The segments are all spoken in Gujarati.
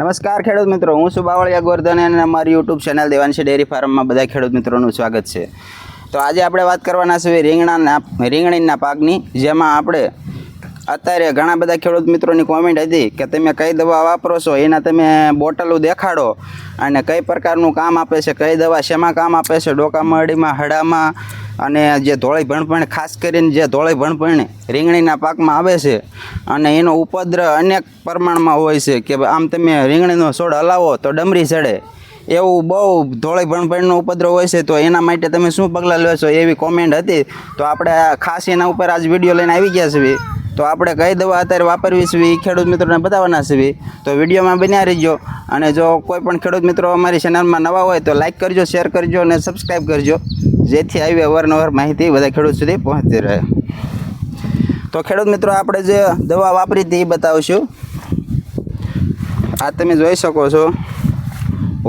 નમસ્કાર ખેડૂત મિત્રો, હું છું બાવળિયા અને અમારી યુટ્યુબ ચેનલ દેવાંશી ડેરી ફાર્મમાં બધા ખેડૂત મિત્રોનું સ્વાગત છે. તો આજે આપણે વાત કરવાના છીએ રીંગણાના, રીંગણીના પાકની, જેમાં આપણે અત્યારે ઘણા બધા ખેડૂત મિત્રોની કોમેન્ટ હતી કે તમે કઈ દવા વાપરો છો, એના તમે બોટલો દેખાડો અને કઈ પ્રકારનું કામ આપે છે, કઈ દવા શેમાં કામ આપે છે, ડોકા મરડીમાં, હડામાં અને જે ધોળી ભણપણ, ખાસ કરીને જે ધોળી ભણપણ રીંગણીના પાકમાં આવે છે અને એનો ઉપદ્ર અનેક પ્રમાણમાં હોય છે કે આમ તમે રીંગણીનો છોડ હલાવો તો ડમરી ચડે. એવું બહુ ધોળી ભણપણનો ઉપદ્રવ હોય છે તો એના માટે તમે શું પગલાં લો છો એવી કોમેન્ટ હતી. તો આપણે ખાસ એના ઉપર આજ વીડિયો લઈને આવી ગયા છીએ. તો આપણે કઈ દવા અત્યારે વાપરવી છે એ ખેડૂત મિત્રોને બતાવવાના છે તો વિડીયોમાં બન્યા રહીજો. અને જો કોઈ પણ ખેડૂત મિત્રો અમારી ચેનલમાં નવા હોય તો લાઇક કરજો શેર કરજો અને સબસ્ક્રાઈબ કરજો. જેથી આવી અવારનવાર માહિતી બધા ખેડૂત સુધી પહોંચતી રહે. તો ખેડૂત મિત્રો આપણે જે દવા વાપરી હતી એ બતાવશું. આ તમે જોઈ શકો છો.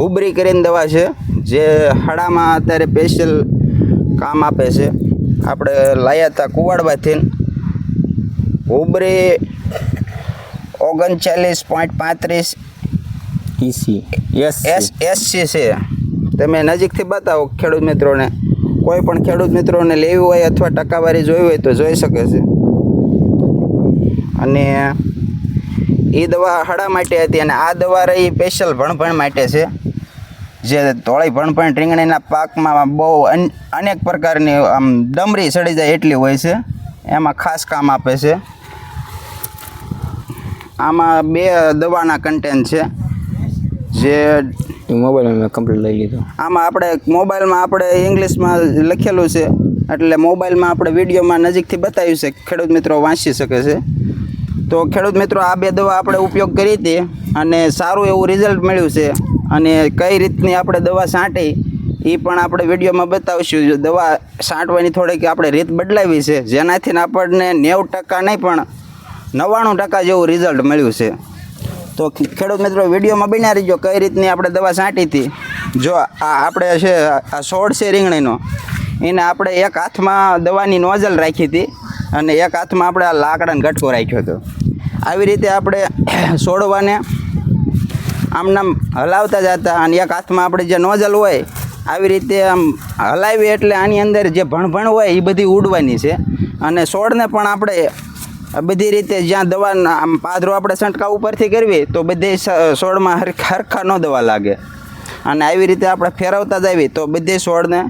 ઉબરી કરીને દવા છે જે હાડામાં અત્યારે સ્પેશિયલ કામ આપે છે. આપણે લાયા હતા કુવાડવાથી. ઉબરી ઓગણચાલીસ પોઈન્ટ પાંત્રીસ ઈસી એસ એસ એસસી છે. તમે નજીકથી બતાવો ખેડૂત મિત્રોને. કોઈ પણ ખેડૂત મિત્રોને લેવી હોય અથવા ટકાવારી જોઈ હોય તો જોઈ શકે છે. અને એ દવા હળા માટે હતી અને આ દવા રહી સ્પેશિયલ ભણભણ માટે છે. જે ધોળી ભણભણ રીંગણીના પાકમાં બહુ અનેક પ્રકારની આમ ડમરી સડી જાય એટલી હોય છે. એમાં ખાસ કામ આપે છે. આમાં બે દવાના કન્ટેન્ટ છે. જે મોબાઈલ મેં કમ્પ્લીટ લઈ લીધો. આમાં આપણે મોબાઈલમાં આપણે ઇંગ્લિશમાં લખેલું છે. એટલે મોબાઈલમાં આપણે વિડીયોમાં નજીકથી બતાવ્યું છે ખેડૂત મિત્રો વાંચી શકે છે. તો ખેડૂત મિત્રો, આ બે દવા આપણે ઉપયોગ કરી હતી અને સારું એવું રિઝલ્ટ મળ્યું છે. અને કઈ રીતની આપણે દવા છાંટી એ પણ આપણે વિડીયોમાં બતાવીશું. દવા છાંટવાની થોડીક આપણે રીત બદલાવી છે. જેનાથી આપણને નેવું ટકા નહીં પણ નવ્વાણું ટકા જેવું રિઝલ્ટ મળ્યું છે. તો ખેડૂત મિત્રો, વિડીયોમાં બન્યા રહીજો કઈ રીતની આપણે દવા છાંટી હતી જો આ આપણે છે, આ છોડ છે રીંગણીનો. એને આપણે એક હાથમાં દવાની નોઝલ રાખી હતી અને એક હાથમાં આપણે આ લાકડાનો ગટકો રાખ્યો હતો. આવી રીતે આપણે છોડવાને આમનામ હલાવતા જતા અને એક હાથમાં આપણે જે નોઝલ હોય, આવી રીતે આમ હલાવીએ એટલે આની અંદર જે ભણભણ હોય એ બધી ઉડવાની છે. અને છોડને પણ આપણે બધી રીતે જ્યાં દવા આમ પાદરો આપણે છંટકાવ ઉપરથી કરવી તો બધે છોડમાં હરખ- હરખા ન દવા લાગે. અને આવી રીતે આપણે ફેરવતા જ તો બધી છોડને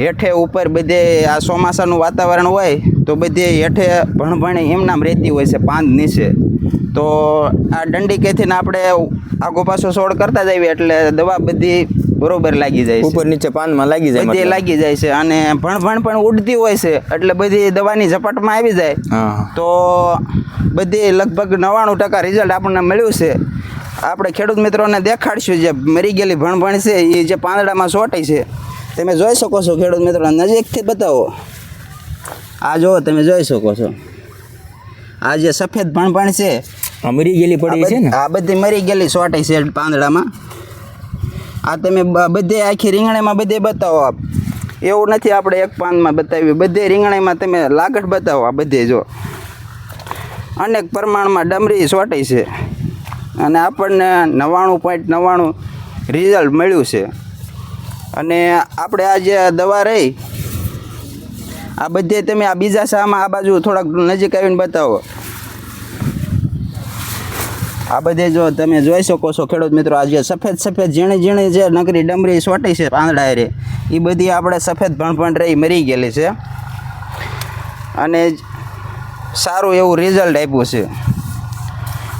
હેઠે ઉપર બધે આ ચોમાસાનું વાતાવરણ હોય તો બધી હેઠે ભણભણી એમનામ રહેતી હોય છે પાંદ નીચે. તો આ દંડી કેથીને આપણે આગો પાછો છોડ કરતા જઈએ એટલે દવા બધી બરોબર લાગી જાય છે. ઉપર નીચે પાનમાં લાગી જાય બધી લાગી જાય છે અને ભણ ભણ પણ ઉડતી હોય છે એટલે બધી દવાની ઝપટમાં આવી જાય. તો બધી લગભગ નવ્વાણું ટકા રિઝલ્ટ આપણને મળ્યું છે. આપણે ખેડૂત મિત્રોને દેખાડશું જે મરી ગયેલી ભણભણ છે એ જે પાંદડામાં સોટી છે. તમે જોઈ શકો છો ખેડૂત મિત્રો નજીકથી બતાવો. આ જો તમે જોઈ શકો છો. આ જે સફેદ ભણભણ છે મરી ગયેલી પડી છે ને? આ બધી મરી ગયેલી સોટી છે પાંદડામાં. આ તમે બધે આખી રીંગણામાં બધે બતાવો આપ. એવું નથી આપણે એક પાનમાં બતાવ્યું. બધે રીંગણામાં તમે લાગટ બતાવો આ બધે જો. અનેક પ્રમાણમાં ડમરી સોટી છે. અને આપણને નવ્વાણું પોઈન્ટ નવ્વાણું રિઝલ્ટ મળ્યું છે. અને આપણે આ જે દવા રહી. આ બધે તમે આ બીજા શામાં આ બાજુ થોડાક નજીક આવીને બતાવો. આ બધે જો તમે જોઈ શકો છો ખેડૂત મિત્રો આજે સફેદ સફેદ ઝીણી ઝીણી જે નકરી ડમરી સોટી છે પાંદડા રે એ બધી આપણે સફેદ ભણભણ રહી મરી ગયેલી છે. અને સારું એવું રિઝલ્ટ આપ્યું છે.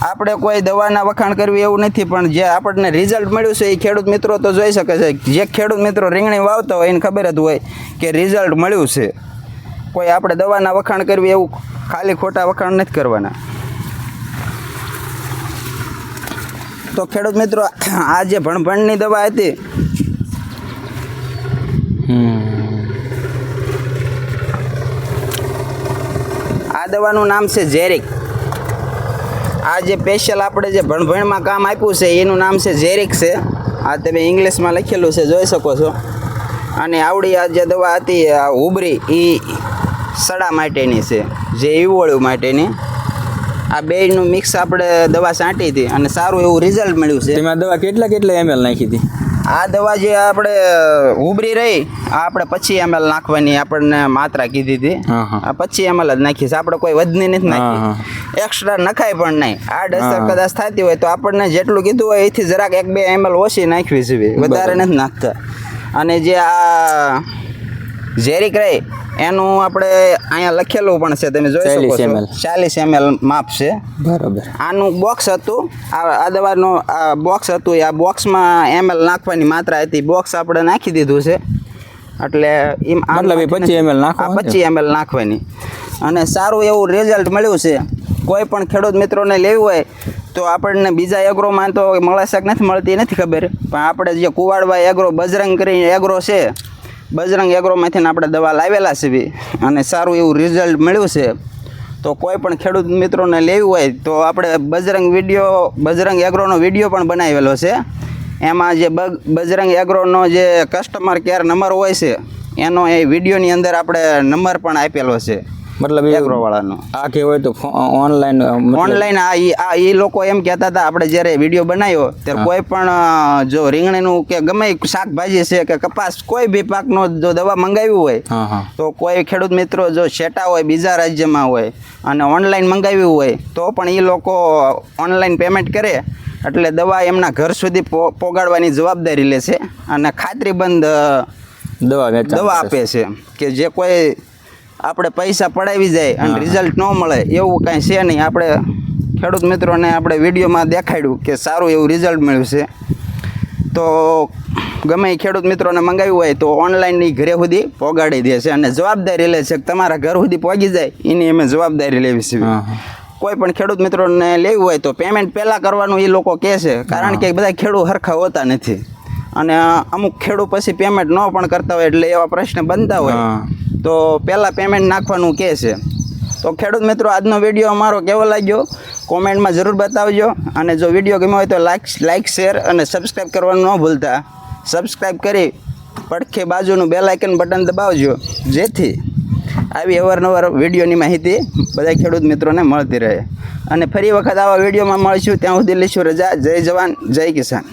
આપણે કોઈ દવાના વખાણ કરવી એવું નથી, પણ જે આપણને રિઝલ્ટ મળ્યું છે એ ખેડૂત મિત્રો તો જોઈ શકે છે. જે ખેડૂત મિત્રો રીંગણી વાવતા હોય એને ખબર જ હોય કે રિઝલ્ટ મળ્યું છે. કોઈ આપણે દવાના વખાણ કરવી એવું ખાલી ખોટા વખાણ નથી કરવાના. તો ખેડૂત મિત્રો, આ જે ભણભણની દવા હતી, આ દવાનું નામ છે ઝેરિક. આ જે સ્પેશિયલ આપણે જે ભણભણમાં કામ આપ્યું છે, એનું નામ છે ઝેરિક છે. આ તમે ઇંગ્લિશમાં લખેલું છે, જોઈ શકો છો. અને આવડી આ જે દવા હતી, આ ઉબરી એ સડા માટેની છે, જે ઈવોળ્યું માટેની. આ બેયનું મિક્સ આપણે દવા છાંટી હતી અને સારું એવું રિઝલ્ટ મળ્યું છે. એમાં દવા કેટલા કેટલા એમએલ નાખી હતી? આ દવા જે આપણે ઉભરી રહી આ આપણે પછી એમએલ નાખવાની આપણને માત્રા કીધી હતી. આ પચીસ એમએલ જ નાખી છે. આપણે કોઈ વધની નથી નાખી. એક્સ્ટ્રા નખાય પણ નહીં. આડ અસર કદાચ થતી હોય તો આપણને જેટલું કીધું હોય એથી જરાક એક બે એમએલ ઓછી નાખવી જેવી વધારે નથી નાખતા. અને જે આ ઝેરિક રહી એનું આપણે અહીંયા લખેલું પણ છે તમે જોઈ શકો 40 છો. ચાલીસ એમએલ માપ છે. બરાબર. આનું બોક્સ હતું. આ દવાનું આ બોક્સ હતું. એ આ બોક્સમાં એમએલ નાખવાની માત્રા હતી. બોક્સ આપણે નાખી દીધું છે. એટલે એમ મતલબ એ 25 ml નાખવાનું છે? પચીસ એમએલ નાખવાની. અને સારું એવું રિઝલ્ટ મળ્યું છે. કોઈ પણ ખેડૂત મિત્રોને લેવું હોય તો આપણને બીજા એગ્રોમાં તો મળાશક નથી મળતી નથી ખબર. પણ આપણે જે કુવાડવા એગ્રો બજરંગ કરીને એગ્રો છે બજરંગ એગ્રોમાંથી આપણે દવા લાવેલા છે અને સારું એવું રિઝલ્ટ મળ્યું છે, તો કોઈ પણ ખેડૂત મિત્રોને લેવું હોય તો આપણે બજરંગ વીડિયો, બજરંગ એગ્રોનો વીડિયો પણ બનાવેલો છે. એમાં જે બગ, બજરંગ એગ્રોનો જે કસ્ટમર કેર નંબર હોય છે, એનો એ વિડીયોની અંદર આપણે નંબર પણ આપેલો છે. મતલબ એગ્રો વાળાનો આ કે હોય તો ઓનલાઈન ઓનલાઈન આ આ એ લોકો એમ કહેતા હતા આપણે જ્યારે વીડિયો બનાવ્યો ત્યારે કોઈ પણ જો રીંગણીનું કે ગમે શાકભાજી છે કે કપાસ કોઈ બી પાકનો જો દવા મંગાવ્યું હોય તો કોઈ ખેડૂત મિત્રો જો શેટા હોય બીજા રાજ્યમાં હોય અને ઓનલાઈન મંગાવ્યું હોય તો પણ એ લોકો ઓનલાઈન પેમેન્ટ કરે એટલે દવા એમના ઘર સુધી પોગાડવાની જવાબદારી લે છે અને ખાતરીબંધ દવા દવા આપે છે કે જે કોઈ આપણે પૈસા પડાવી જાય અને રિઝલ્ટ ન મળે એવું કાંઈ છે નહીં. આપણે ખેડૂત મિત્રોને આપણે વિડીયોમાં દેખાડ્યું કે સારું એવું રિઝલ્ટ મળ્યું છે. તો ગમે એ ખેડૂત મિત્રોને મંગાવ્યું હોય તો ઓનલાઈનની ઘરે સુધી પહોંચાડી દે છે અને જવાબદારી લે છે કે તમારા ઘર સુધી પહોંચી જાય એની અમે જવાબદારી લેવી છે. કોઈ પણ ખેડૂત મિત્રોને લેવું હોય તો પેમેન્ટ પહેલાં કરવાનું એ લોકો કહે છે કારણ કે બધા ખેડૂત હરખા હોતા નથી. અને અમુક ખેડૂત પછી પેમેન્ટ ન પણ કરતા હોય એટલે એવા પ્રશ્ન બનતા હોય. તો પહેલાં પેમેન્ટ નાખવાનું કહે છે? તો ખેડૂત મિત્રો, આજનો વીડિયો અમારો કેવો લાગ્યો? કોમેન્ટમાં જરૂર બતાવજો અને જો વીડિયો ગમ્યો હોય તો લાઇક લાઇક શેર અને સબસ્ક્રાઈબ કરવાનું ન ભૂલતા. સબસ્ક્રાઈબ કરી પડખે બાજુનું બેલ આઇકન બટન દબાવજો, જેથી આવી અવારનવાર વિડીયોની માહિતી બધા ખેડૂત મિત્રોને મળતી રહે. અને ફરી વખત આવા વિડીયોમાં મળીશું. ત્યાં સુધી લઈશું રજા. જય જવાન, જય કિસાન.